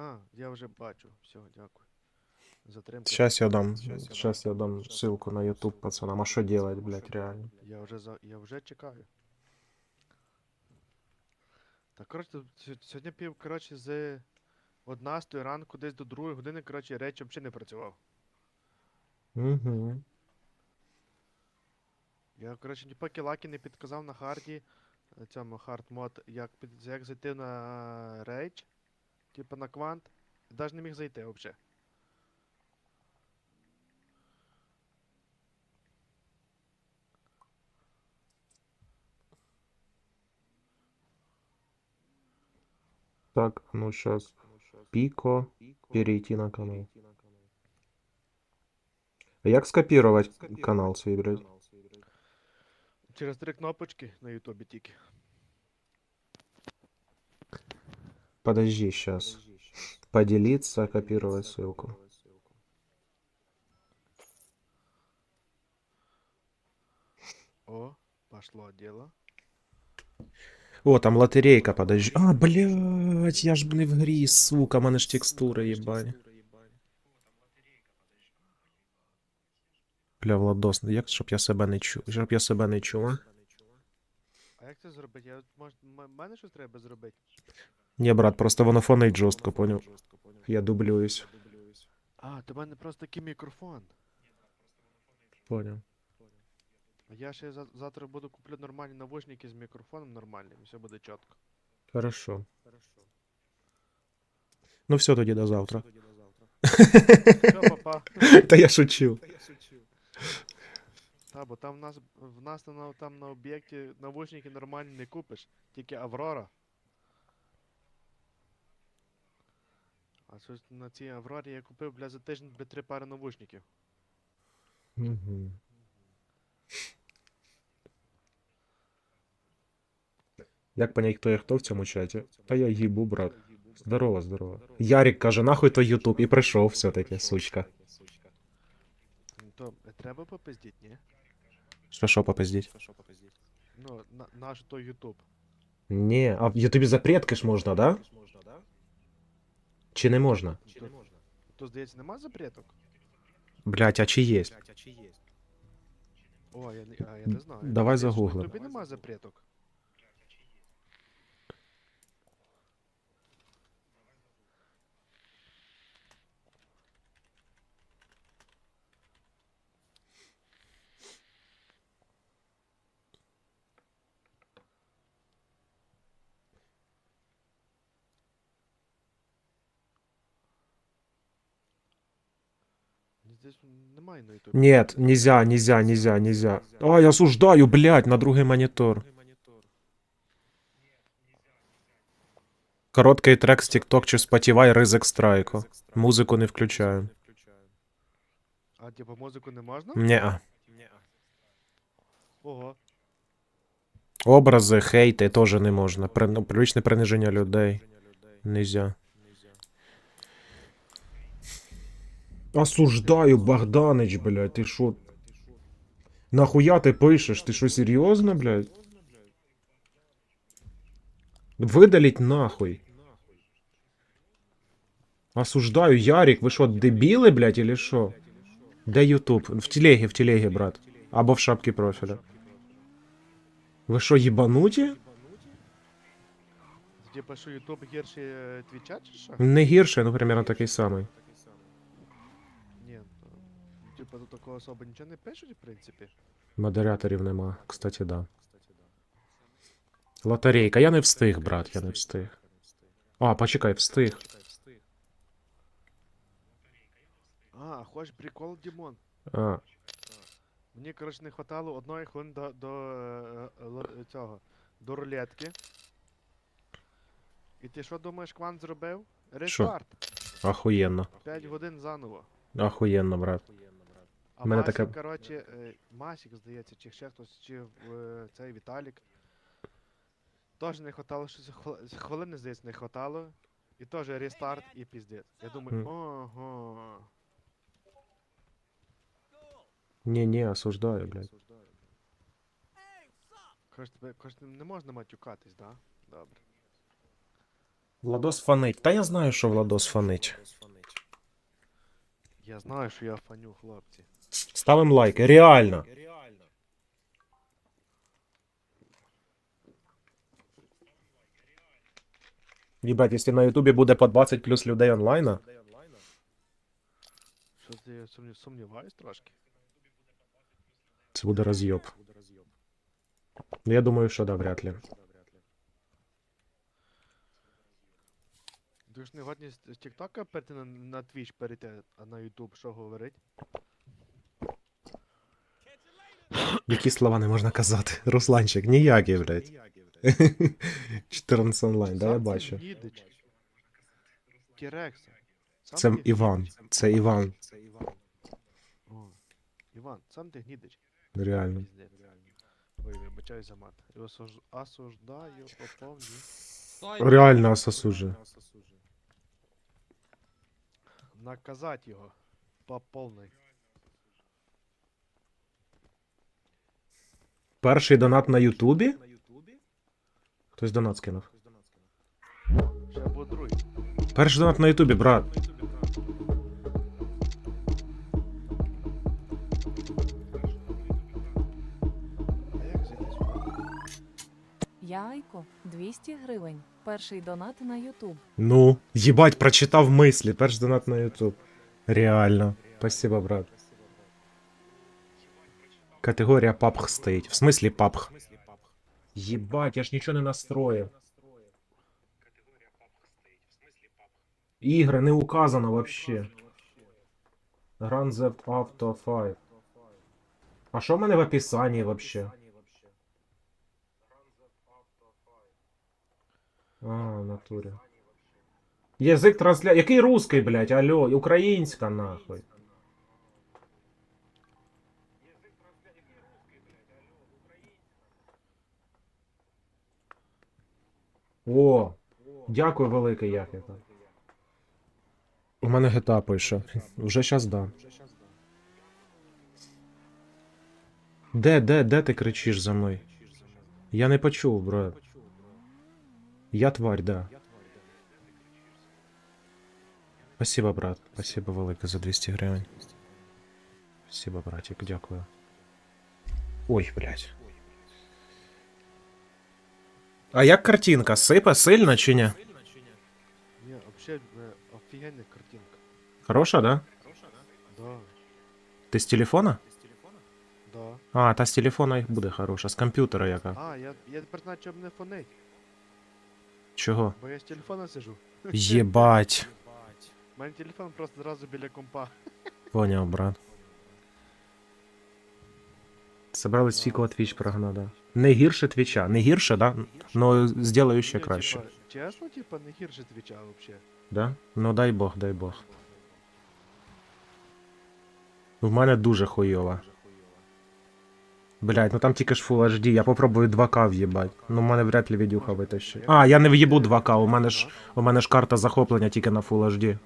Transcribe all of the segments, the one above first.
А, я вже бачу. Все, дякую. Затримка. Сейчас я дам, сейчас я дам ссылку на YouTube пацанам. А что делать, блядь, реально? Я вже за. Я вже чекаю. Так, коротше, тут сьо- сьогодні пів, коротше, з 11 ранку десь до 2 години, коротше, речі взагалі не працював. Угу. Я, коротше, ні поки Лакі не підказав на харді, е, цьому хард мод, як, під, як зайти на рейдж, типу на квант, навіть не міг зайти взагалі. Так, ну сейчас. Пико. Перейти на канал. А Як скопировать канал свій, блядь? Через три кнопочки на Ютубі тільки. Подожди, сейчас. Поделиться, копировать ссылку. О, пошло діло. О, там лотерейка, подожди. А, блядь, я ж не в грі, сука, в мене ж текстури їбані. Бля, Владос, ну як щоб я себе не чув? Щоб я себе не чув, а? А як це зробити? Я, може, м- мене щось треба зробити? Ні, брат, просто воно фонить жорстко, поняв? Я дублююсь. А, то в мене просто такий мікрофон. Поняв. А Я ще за- завтра буду куплю нормальні навушники з мікрофоном нормальним, і все буде чітко. Хорошо. Ну все тоді до завтра. Все, папа. Та я шучу. Та, бо там в нас в нас на там на об'єкті навушники нормальні не купиш, тільки Аврора. А щось на цій Аврорі я купив, бля, за тиждень бля, три пари навушників. Угу. Як понять, хто є хто в цьому чаті? Та я їбу, брат. Здорово, здорово. Ярік каже, нахуй то Ютуб, і прийшов все-таки, сучка. Ну то е, треба попиздіть, ні? Що що попиздіть? Ну, на, наш той Ютуб. Ні, а в Ютубі запретки ж можна, да? Чи не можна? То, то здається, нема запреток? Блять, а чи є? О, я, не- а, я не знаю. Давай загуглимо. Ютубі нема запреток. Мені немає на Ютубі. Нет, нельзя, нельзя, нельзя, нельзя. А, я осуждаю, блядь, на другий монітор. Короткий трек з TikTok чи Spotify ризик страйку. Музику не включаю. А, типу, музику не можна? Неа. Ого. Образи, хейти теж не можна. При, ну, публічне приниження людей. Нельзя. Осуждаю, Богданич, блядь, ти шо? Нахуя ти пишеш? Ти що, серйозно, блядь? Видаліть нахуй. Осуждаю, Ярик, ви що, дебіли, блядь, или що? Де Ютуб? В телегі, в телегі, брат. Або в шапці профіля. Ви що, їбануті? Типа, що Ютуб гірше Твіча чи що? Не гірше, ну примерно такий самий. Типа, до такого особо нічого не пишуть, в принципі. Модераторів нема. Кстати, да. Лотерейка. Я не встиг, брат, я не встиг. А, почекай, встиг. А, хочеш прикол, Дімон? А, Мені, коротше, не хватало одної хвилини до, до е, е, цього, до рулетки. І ти що думаєш, квант зробив? Рестарт. ахуєнно. 5 годин заново. Ахуєнно, брат. А Мене Масік, таке- коротше, е, Масік, здається, чи ще хтось, чи е, цей Віталік. Теж не хватало, хвили- хвилини, здається, не хватало. І теж рестарт і піздець. Я думаю, Мгм. ого. Ні-ні, осуждаю, блядь. Коротше, тебе не можна матюкатись, да? Добре. Владос фанить. Та я знаю, що Владос фанить. Я знаю, що я фаню, хлопці. Ставим лайки. Реально. Ебать, якщо на Ютубі буде по 20 плюс людей онлайна, Щось я сумнів, сумніваюсь трошки. це буде роз'єб. Ну, Я думаю, що да, вряд ли. Ти ж не годні з з Тіктока перейти на, на Twitch перейти, а на YouTube що говорить? Які слова не можна казати? Русланчик, ніякі, блядь. 14 онлайн, да, я бачу. Це Іван. Це Іван. Іван, сам ти гнідич. Реально. Ой, вибачаю за мат. Осуждаю по повній. Реально ососужує. Наказать його. По повній. Перший донат на Ютубі? Хтось донат скинув. Перший донат на Ютубі, брат. А як зайти сюди? Я Айко, 200 гривень. Перший донат на Ютуб. Ну, їбать, прочитав мислі. Перший донат на Ютуб. Реально. Спасибо, брат. Категорія папх стоїть. В смислі папх? Єбать, я ж нічого не настроїв. Ігри не указано вообще. Grand Theft Auto 5. А що в мене в описанні вообще? А, в натурі. Язик трансля... Який русский, блядь, алло, українська нахуй. О, дякую велике, Якіка. У мене GTA пише. Вже щас да. Де, де, де ти кричиш за мною? Я не почув, брат. Я тварь, да. Спасибо, брат. Спасибо велике за 200 гривень. Спасибо, братик, дякую. Ой, блядь. А як картинка? Сипе сильно чи ні? Ні, взагалі офігенна картинка. Хороша, да? Да, Ти з телефона? да. А, та з телефона їх буде хороша, з комп'ютера яка. А, я, я тепер знаю, чому мене фонить, Чого? бо я з телефона сижу. Єбать. У мене телефон просто зразу біля компа. Поняв, брат. Собрались фікова твіч прогнав, да. Не гірше твіча. Не гірше, да? Ну, зроблю ще краще. Чесно, типа, не гірше твіча взагалі. Да? Ну дай Бог, дай Бог. В мене дуже хуйова. Блять, ну там тільки ж Full HD, я попробую 2К в'їбать. Ну в мене вряд ли відюха витащить. А, я не в'їбу 2К, у мене ж у мене ж карта захоплення тільки на Full HD.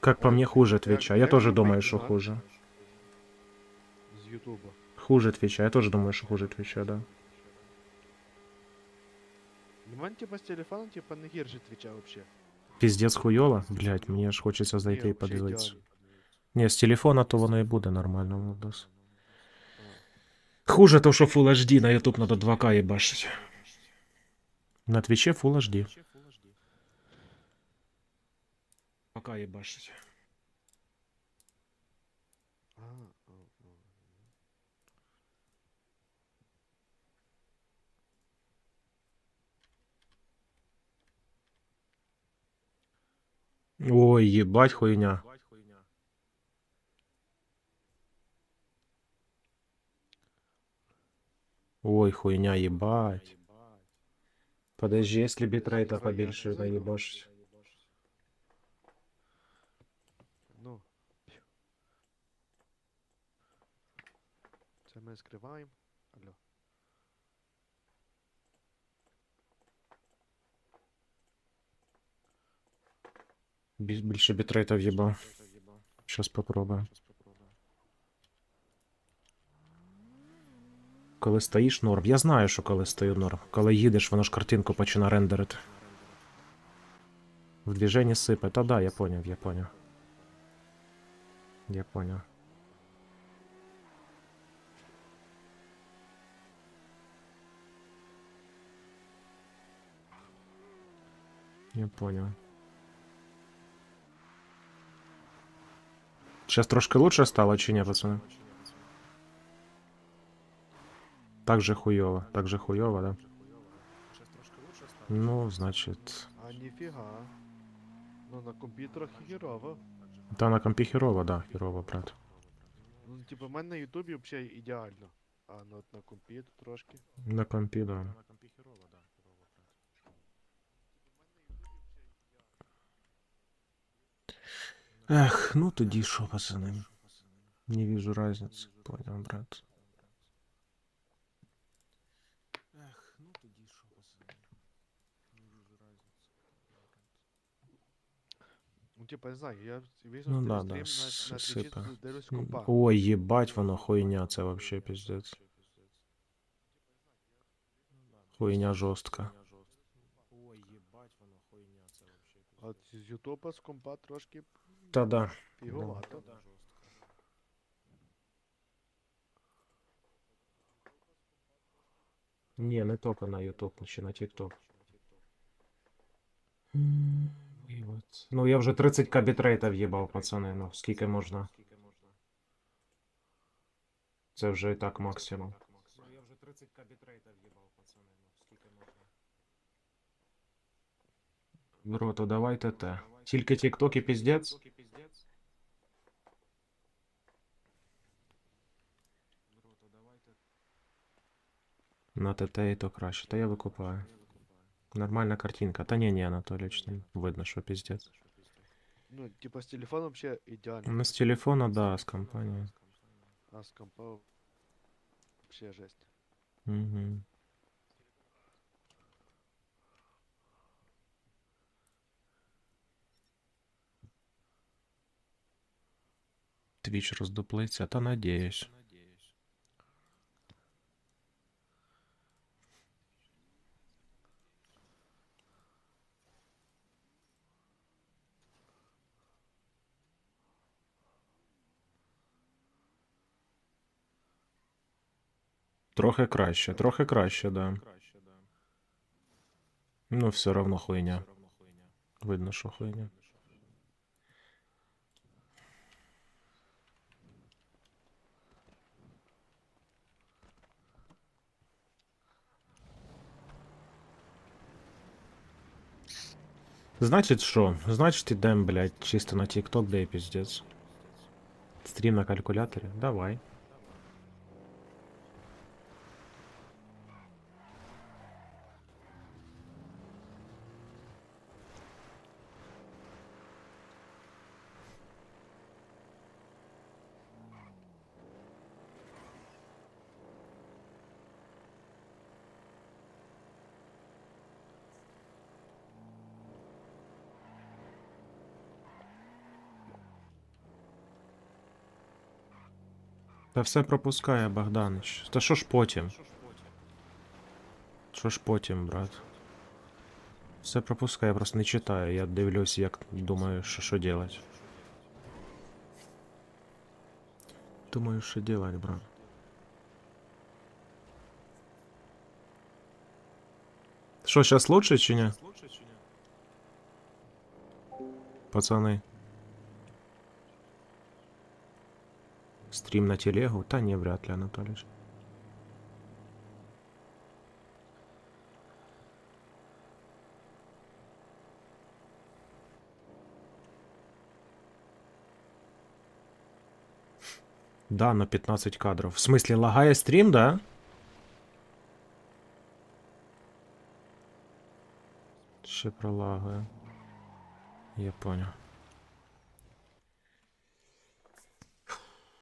Как по мне хуже твіча. Я теж думаю, що хуже. З Ютуба. Хуже твіча, я теж думаю, що хуже твіча, да. У мене, типа, з телефоном, типа, не гірше твіча взагалі. Піздець хуйово. Блять, мені аж хочеться зайти і подивитися. ідеально. Ні, з телефона то воно і буде нормально, Владос. Хуже то, що Full HD на YouTube надо 2К їбашить. На Твічі Full HD. 2К їбашить. Ой, їбать хуйня. Ой, хуйня, їбать. Подожди, если битрейта побільше наїбашить. Ну. Це ми скриваємо. Алло. Більше бітрейта в'їбав. Щас попробуємо. Коли стоїш норм. Я знаю, що коли стою норм. Коли їдеш, воно ж картинку починає рендерити. В движении сыпет. Та да, я понял, я понял. Я понял. Я понял. Сейчас трошки лучше стало, чи не, пацаны? Так же хуёво, так же хуёво, да? Ну, значит... А ніфіга. Ну на комп'ютерах хірово. Та на компі херово, да, херово, брат. Ну, типу, в мене на Ютубі взагалі ідеально. А ну от на комп'ютер трошки. На компі, да. Ех, ну тоді що, пацани? Не вижу разницы, понял, брат. Ех, ну тоді що, пацани? Не вижу разницы. Ну, типу, я знаю, я візьму Ну да, да, с- на, на сипе. Дивлюсь компа. Ой, єбать, воно хуйня, це вообще пиздец. Хуйня жорстка. Ой, єбать, воно хуйня, це вообще А от з Ютуба з компа трошки Та да. фіговато. Ні, не тільки на YouTube, ще на TikTok. І от. Ну, я вже 30к бітрейта в'їбав, пацани, ну, скільки можна. Це вже і так максимум. Ну, я вже 30к бітрейта в'їбав, пацани, ну, скільки можна. Бро, то давайте те. Тільки TikTok і піздець? На ТТ і то краще. Та я викупаю. Нормальна картинка. Та ні, ні, Анатолійович, ну, видно, що піздець. Ну, типу, з телефоном взагалі ідеально. Ну, з телефона, да, з компанії. А з компа взагалі жесть. Угу. Твіч роздуплиться, та надіюсь. Трохи краще, трохи краще, да. Ну, все равно хуйня. Видно, що хуйня. Значить що? Значить ідем, блядь, чисто на TikTok, де і піздець. Стрім на калькуляторі? Давай. Та все пропускає Богданич. Та що ж потім? Що ж потім, брат? Все пропускає, я просто не читаю. Я дивлюсь, як думаю, що що делать. Думаю, що делать, брат. Що, сейчас лучше чи ні? Пацани. Стрим на телегу? Та не, вряд ли, Анатолич. Да, на 15 кадров. В смысле, лагає стрім, да? Ще пролагає. Я понял.